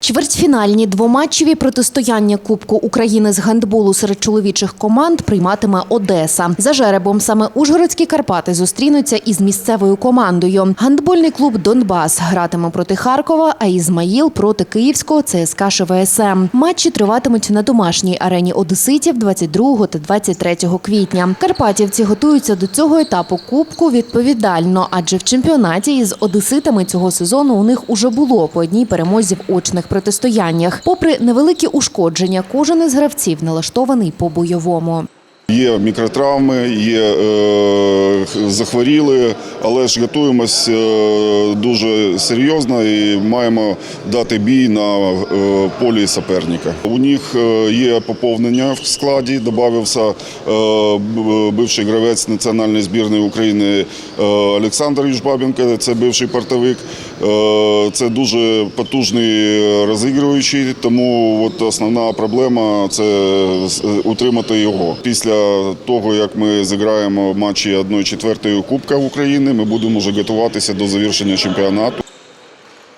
Чвертьфінальні двоматчеві протистояння Кубку України з гандболу серед чоловічих команд прийматиме Одеса. За жеребом саме Ужгородські Карпати зустрінуться із місцевою командою. Гандбольний клуб Донбас гратиме проти Харкова, а Ізмаїл проти Київського ЦСКА ШВСМ. Матчі триватимуть на домашній арені Одеситів 22 та 23 квітня. Карпатівці готуються до цього етапу Кубку відповідально, адже в чемпіонаті із одеситами цього сезону у них уже було по одній перемозі в очних протистояннях. Попри невеликі ушкодження, кожен із гравців налаштований по-бойовому. Є мікротравми, є е, захворіли, але ж готуємось е, дуже серйозно і маємо дати бій на е, полі суперника. У них е, є поповнення в складі. Додався е, бивший гравець національної збірної України Олександр Южбабенко, це бивший портовик. Е, Це дуже потужний розігруючий, тому от основна проблема це утримати його. Після того, як ми зіграємо матчі 1-4 Кубка України, ми будемо вже готуватися до завершення чемпіонату.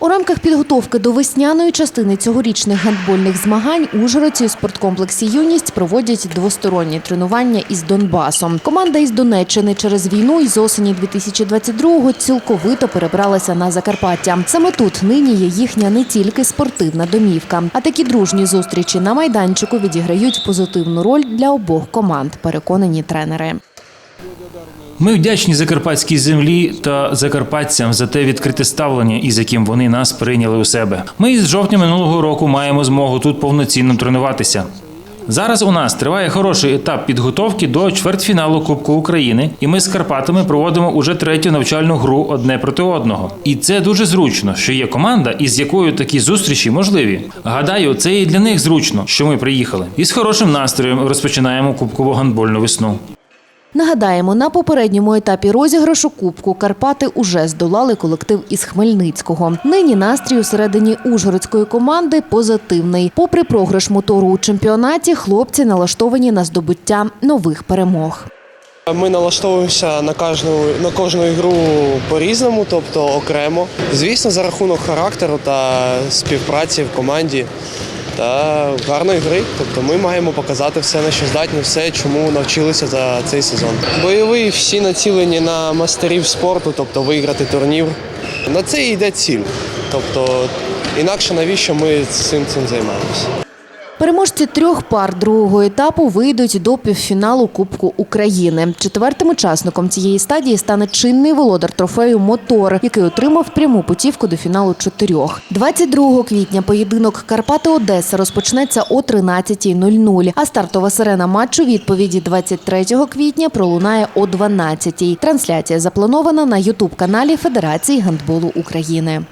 У рамках підготовки до весняної частини цьогорічних гандбольних змагань ужгородці у спорткомплексі Юність проводять двосторонні тренування із Донбасом. Команда із Донеччини через війну із осені 2022-го цілковито перебралася на Закарпаття. Саме тут нині є їхня не тільки спортивна домівка, а такі дружні зустрічі на майданчику відіграють позитивну роль для обох команд. Переконані тренери. Ми вдячні закарпатській землі та закарпатцям за те відкрите ставлення, із яким вони нас прийняли у себе. Ми із жовтня минулого року маємо змогу тут повноцінно тренуватися. Зараз у нас триває хороший етап підготовки до чвертьфіналу Кубку України, і ми з Карпатами проводимо уже третю навчальну гру одне проти одного. І це дуже зручно, що є команда, із якою такі зустрічі можливі. Гадаю, це і для них зручно, що ми приїхали. І з хорошим настроєм розпочинаємо кубкову гандбольну весну. Нагадаємо, на попередньому етапі розіграшу Кубку Карпати уже здолали колектив із Хмельницького. Нині настрій у середині ужгородської команди позитивний. Попри програш мотору у чемпіонаті, хлопці налаштовані на здобуття нових перемог. Ми налаштовуємося на кожну на кожну ігру по-різному, тобто окремо. Звісно, за рахунок характеру та співпраці в команді та гарної гри. Тобто ми маємо показати все, на що здатні, все, чому навчилися за цей сезон. Бойові всі націлені на мастерів спорту, тобто виграти турнір. На це і йде ціль. Тобто, інакше навіщо ми цим цим займаємося? Переможці трьох пар другого етапу вийдуть до півфіналу Кубку України. Четвертим учасником цієї стадії стане чинний володар трофею Мотор, який отримав пряму путівку до фіналу чотирьох. 22 квітня поєдинок Карпати Одеса розпочнеться о 13.00, а стартова сирена матчу відповіді 23 квітня пролунає о 12.00. Трансляція запланована на ютуб каналі Федерації гандболу України.